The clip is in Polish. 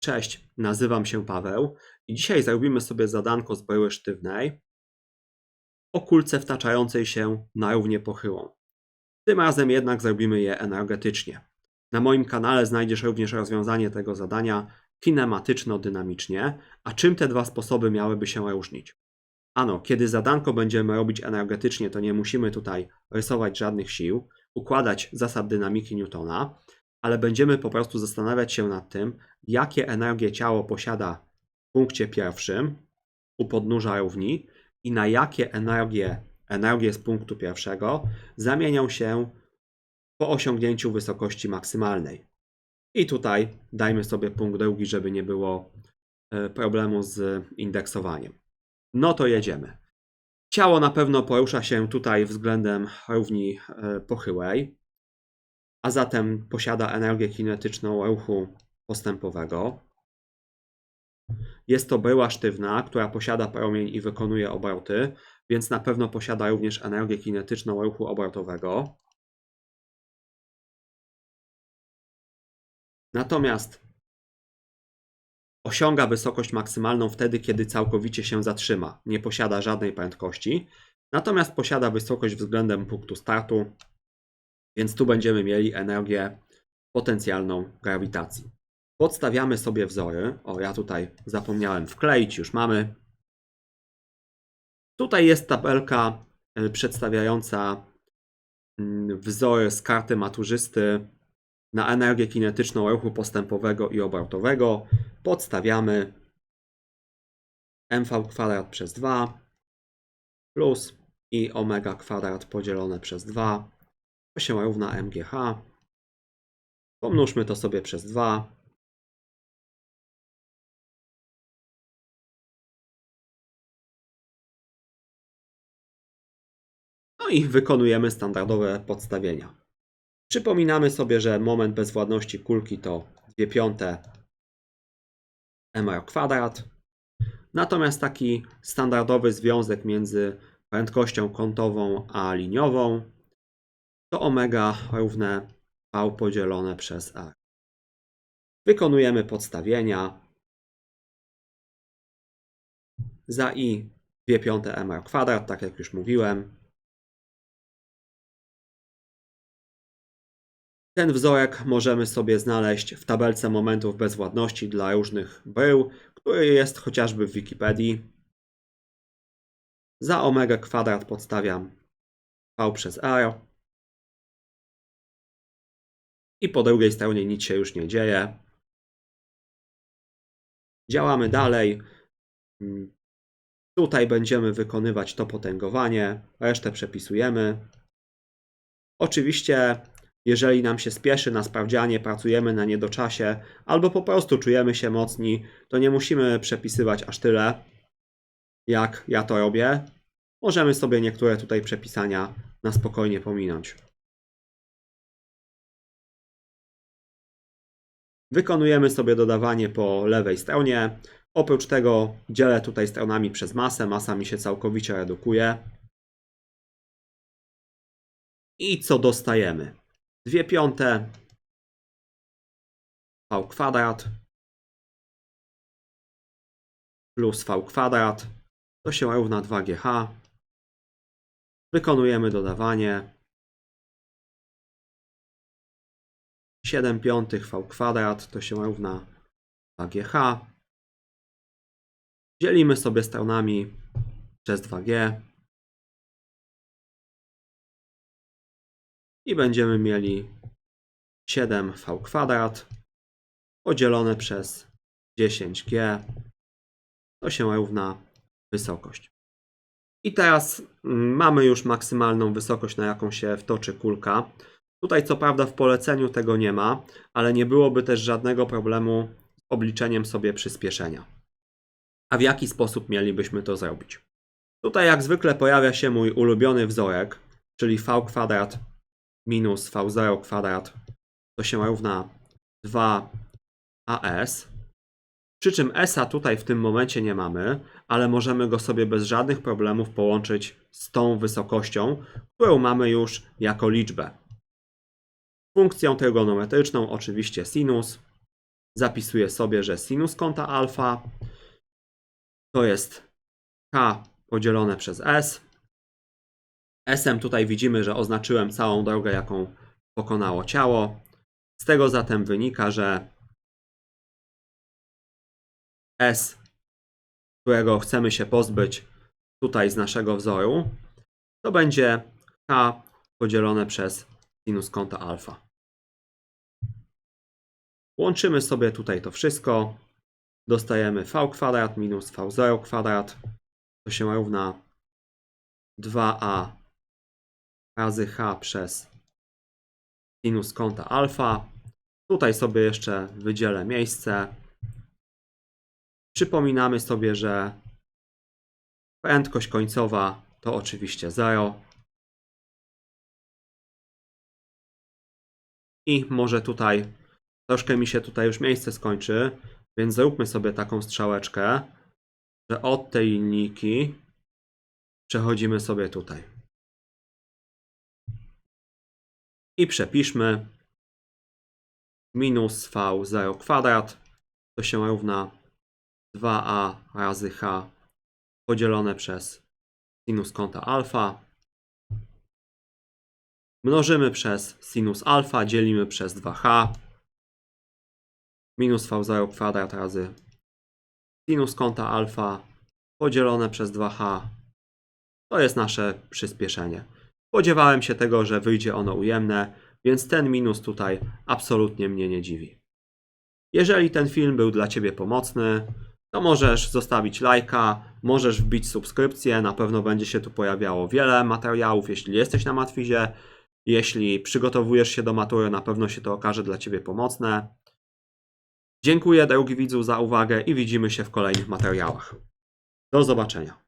Cześć, nazywam się Paweł i dzisiaj zrobimy sobie zadanko z bryły sztywnej o kulce wtaczającej się na równię pochyłą. Tym razem jednak zrobimy je energetycznie. Na moim kanale znajdziesz również rozwiązanie tego zadania kinematyczno-dynamicznie. A czym te dwa sposoby miałyby się różnić? Ano, kiedy zadanko będziemy robić energetycznie, to nie musimy tutaj rysować żadnych sił, układać zasad dynamiki Newtona, ale będziemy po prostu zastanawiać się nad tym, jakie energie ciało posiada w punkcie pierwszym u podnóża równi i na jakie energie, energie z punktu pierwszego zamienią się po osiągnięciu wysokości maksymalnej. I tutaj dajmy sobie punkt drugi, żeby nie było e, problemu z indeksowaniem. No to jedziemy. Ciało na pewno porusza się tutaj względem równi e, pochyłej, a zatem posiada energię kinetyczną ruchu postępowego. Jest to bryła sztywna, która posiada promień i wykonuje obroty, więc na pewno posiada również energię kinetyczną ruchu obrotowego. Natomiast osiąga wysokość maksymalną wtedy, kiedy całkowicie się zatrzyma. Nie posiada żadnej prędkości, natomiast posiada wysokość względem punktu startu, więc tu będziemy mieli energię potencjalną grawitacji. Podstawiamy sobie wzory. O, ja tutaj zapomniałem wkleić, już mamy. Tutaj jest tabelka y, przedstawiająca mm, wzory z karty maturzysty na energię kinetyczną ruchu postępowego i obrotowego. Podstawiamy mv kwadrat przez 2 plus i omega kwadrat podzielone przez 2 to się równa mgh. Pomnóżmy to sobie przez 2. No i wykonujemy standardowe podstawienia. Przypominamy sobie, że moment bezwładności kulki to 2 piąte mr kwadrat. Natomiast taki standardowy związek między prędkością kątową a liniową to omega równe v podzielone przez r. Wykonujemy podstawienia. Za i 2 piąte mr kwadrat, tak jak już mówiłem. Ten wzorek możemy sobie znaleźć w tabelce momentów bezwładności dla różnych brył, który jest chociażby w Wikipedii. Za omega kwadrat podstawiam v przez r. I po drugiej stronie nic się już nie dzieje. Działamy dalej. Tutaj będziemy wykonywać to potęgowanie, resztę przepisujemy. Oczywiście jeżeli nam się spieszy na sprawdzianie, pracujemy na niedoczasie, albo po prostu czujemy się mocni, to nie musimy przepisywać aż tyle, jak ja to robię. Możemy sobie niektóre tutaj przepisania na spokojnie pominąć. Wykonujemy sobie dodawanie po lewej stronie. Oprócz tego dzielę tutaj stronami przez masę. Masa mi się całkowicie redukuje. I co dostajemy? 2 piąte v kwadrat plus v kwadrat to się równa 2gh. Wykonujemy dodawanie. 7 piątych v kwadrat to się równa 2gh. Dzielimy sobie stronami przez 2g. i będziemy mieli 7v kwadrat podzielone przez 10g to się równa wysokość. I teraz mm, mamy już maksymalną wysokość, na jaką się wtoczy kulka. Tutaj co prawda w poleceniu tego nie ma, ale nie byłoby też żadnego problemu z obliczeniem sobie przyspieszenia. A w jaki sposób mielibyśmy to zrobić? Tutaj jak zwykle pojawia się mój ulubiony wzorek, czyli v kwadrat minus v0 kwadrat to się równa 2as. Przy czym s tutaj w tym momencie nie mamy, ale możemy go sobie bez żadnych problemów połączyć z tą wysokością, którą mamy już jako liczbę. Funkcją trygonometryczną oczywiście sinus zapisuję sobie, że sinus kąta alfa to jest k podzielone przez s. S-em tutaj widzimy, że oznaczyłem całą drogę, jaką pokonało ciało. Z tego zatem wynika, że S, którego chcemy się pozbyć tutaj z naszego wzoru, to będzie k podzielone przez sinus kąta alfa. Łączymy sobie tutaj to wszystko. Dostajemy v kwadrat minus v0 kwadrat. To się równa 2a razy h przez sinus kąta alfa. Tutaj sobie jeszcze wydzielę miejsce. Przypominamy sobie, że prędkość końcowa to oczywiście 0. I może tutaj troszkę mi się tutaj już miejsce skończy, więc zróbmy sobie taką strzałeczkę, że od tej linijki przechodzimy sobie tutaj. I przepiszmy minus v0 kwadrat to się równa 2a razy h podzielone przez sinus kąta alfa. Mnożymy przez sinus alfa, dzielimy przez 2h. Minus v0 kwadrat razy sinus kąta alfa podzielone przez 2h. To jest nasze przyspieszenie. Spodziewałem się tego, że wyjdzie ono ujemne, więc ten minus tutaj absolutnie mnie nie dziwi. Jeżeli ten film był dla Ciebie pomocny, to możesz zostawić lajka, możesz wbić subskrypcję, na pewno będzie się tu pojawiało wiele materiałów, jeśli jesteś na Matwizie, jeśli przygotowujesz się do matury, na pewno się to okaże dla Ciebie pomocne. Dziękuję drogi widzu za uwagę i widzimy się w kolejnych materiałach. Do zobaczenia.